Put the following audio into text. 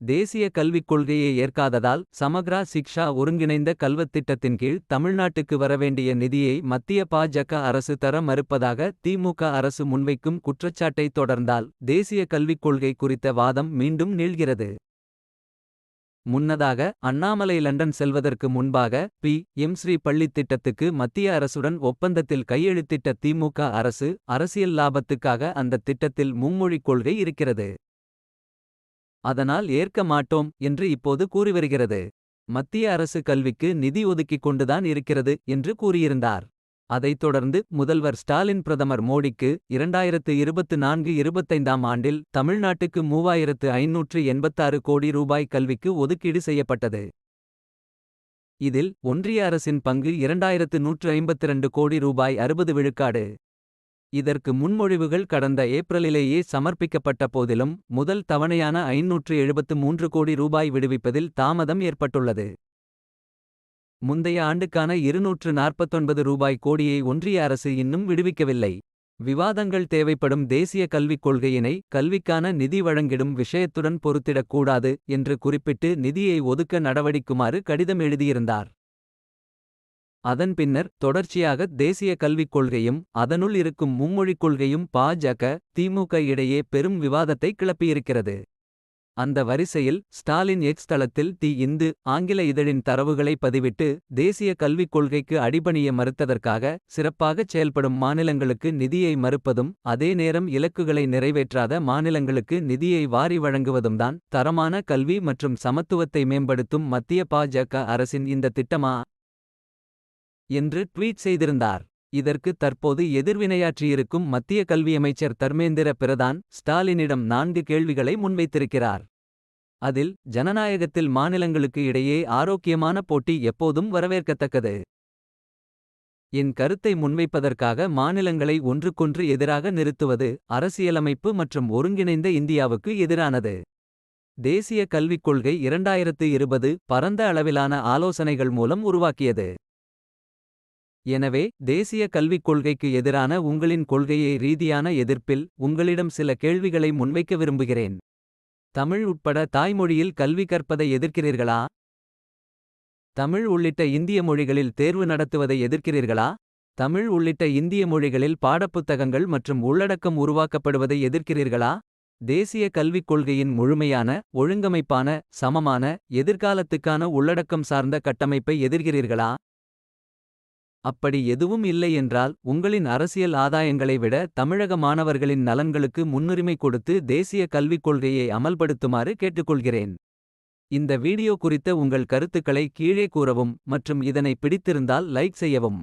தேசிய கல்விக் கொள்கையை ஏற்காததால் சமக்ரா சிக்ஷா ஒருங்கிணைந்த கல்வத் திட்டத்தின் கீழ் தமிழ்நாட்டுக்கு வரவேண்டிய நிதியை மத்திய பாஜக அரசு தர மறுப்பதாக திமுக அரசு முன்வைக்கும் குற்றச்சாட்டை தொடர்ந்தால் தேசிய கல்விக் கொள்கை குறித்த வாதம் மீண்டும் நீள்கிறது. முன்னதாக அண்ணாமலை லண்டன் செல்வதற்கு முன்பாக பி. எம். ஸ்ரீ பள்ளித் திட்டத்துக்கு மத்திய அரசுடன் ஒப்பந்தத்தில் கையெழுத்திட்ட திமுக அரசு அரசியல் லாபத்துக்காக அந்தத் திட்டத்தில் மும்மொழிக் கொள்கை இருக்கிறது. அதனால் ஏற்க மாட்டோம் என்று இப்போது கூறிவருகிறது. மத்திய அரசு கல்விக்கு நிதி ஒதுக்கிக் கொண்டுதான் இருக்கிறது என்று கூறியிருந்தார். அதைத் தொடர்ந்து முதல்வர் ஸ்டாலின் பிரதமர் மோடிக்கு இரண்டாயிரத்து இருபத்து நான்கு இருபத்தைந்தாம் ஆண்டில் தமிழ்நாட்டுக்கு மூவாயிரத்து ஐநூற்று எண்பத்தாறு கோடி ரூபாய் கல்விக்கு ஒதுக்கீடு செய்யப்பட்டது. இதில் ஒன்றிய அரசின் பங்கு இரண்டாயிரத்து நூற்று ஐம்பத்திரண்டு கோடி ரூபாய் அறுபது விழுக்காடு. இதற்கு முன்மொழிவுகள் கடந்த ஏப்ரலிலேயே சமர்ப்பிக்கப்பட்ட போதிலும் முதல் தவணையான ஐநூற்று எழுபத்து மூன்று கோடி ரூபாய் விடுவிப்பதில் தாமதம் ஏற்பட்டுள்ளது. முந்தைய ஆண்டுக்கான இருநூற்று நாற்பத்தொன்பது ரூபாய் கோடியை ஒன்றிய அரசு இன்னும் விடுவிக்கவில்லை. விவாதங்கள் தேவைப்படும் தேசிய கல்விக் கொள்கையினை கல்விக்கான நிதி வழங்கிடும் விஷயத்துடன் பொருத்திடக்கூடாது என்று குறிப்பிட்டு நிதியை ஒதுக்க நடவடிக்குமாறு கடிதம் எழுதியிருந்தார். அதன் பின்னர் தொடர்ச்சியாக தேசிய கல்விக் கொள்கையும் அதனுள் இருக்கும் மும்மொழிக் கொள்கையும் பாஜக திமுக இடையே பெரும் விவாதத்தை கிளப்பியிருக்கிறது. அந்த வரிசையில் ஸ்டாலின் எக்ஸ் தளத்தில் தி. இந்து ஆங்கில இதழின் தரவுகளை பதிவிட்டு தேசிய கல்விக் கொள்கைக்கு அடிபணிய மறுத்ததற்காக சிறப்பாகச் செயல்படும் மாநிலங்களுக்கு நிதியை மறுப்பதும் அதே நேரம் இலக்குகளை நிறைவேற்றாத மாநிலங்களுக்கு நிதியை வாரி வழங்குவதும் தான் தரமான கல்வி மற்றும் சமத்துவத்தை மேம்படுத்தும் மத்திய பாஜக அரசின் இந்த திட்டமா? என்று ட்வீட் செய்திருந்தார். இதற்கு தற்போது எதிர்வினையாற்றியிருக்கும் மத்திய கல்வியமைச்சர் தர்மேந்திர பிரதான் ஸ்டாலினிடம் நான்கு கேள்விகளை முன்வைத்திருக்கிறார். அதில் ஜனநாயகத்தில் மாநிலங்களுக்கு இடையே ஆரோக்கியமான போட்டி எப்போதும் வரவேற்கத்தக்கது. என் கருத்தை முன்வைப்பதற்காக மாநிலங்களை ஒன்றுக்கொன்று எதிராக நிறுத்துவது அரசியலமைப்பு மற்றும் ஒருங்கிணைந்த இந்தியாவுக்கு எதிரானது. தேசிய கல்விக் கொள்கை இரண்டாயிரத்து இருபது பரந்த அளவிலான ஆலோசனைகள் மூலம் உருவாக்கியது. எனவே தேசிய கல்விக் கொள்கைக்கு எதிரான உங்களின் கொள்கையை ரீதியான எதிர்ப்பில் உங்களிடம் சில கேள்விகளை முன்வைக்க விரும்புகிறேன். தமிழ் உட்பட தாய்மொழியில் கல்வி கற்பதை எதிர்க்கிறீர்களா. தமிழ் உள்ளிட்ட இந்திய மொழிகளில் தேர்வு நடத்துவதை எதிர்க்கிறீர்களா. தமிழ் உள்ளிட்ட இந்திய மொழிகளில் பாடப்புத்தகங்கள் மற்றும் உள்ளடக்கம் உருவாக்கப்படுவதை எதிர்க்கிறீர்களா. தேசிய கல்விக் கொள்கையின் முழுமையான ஒழுங்கமைப்பான சமமான எதிர்காலத்துக்கான உள்ளடக்கம் சார்ந்த கட்டமைப்பை எதிர்கிறீர்களா. அப்படி எதுவும் இல்லை என்றால் உங்களின் அரசியல் ஆதாயங்களை விட தமிழக மாணவர்களின் நலன்களுக்கு முன்னுரிமை கொடுத்து தேசிய கல்விக் கொள்கையை அமல்படுத்துமாறு கேட்டுக்கொள்கிறேன். இந்த வீடியோ குறித்த உங்கள் கருத்துக்களை கீழே கூறவும் மற்றும் இதனை பிடித்திருந்தால் லைக் செய்யவும்.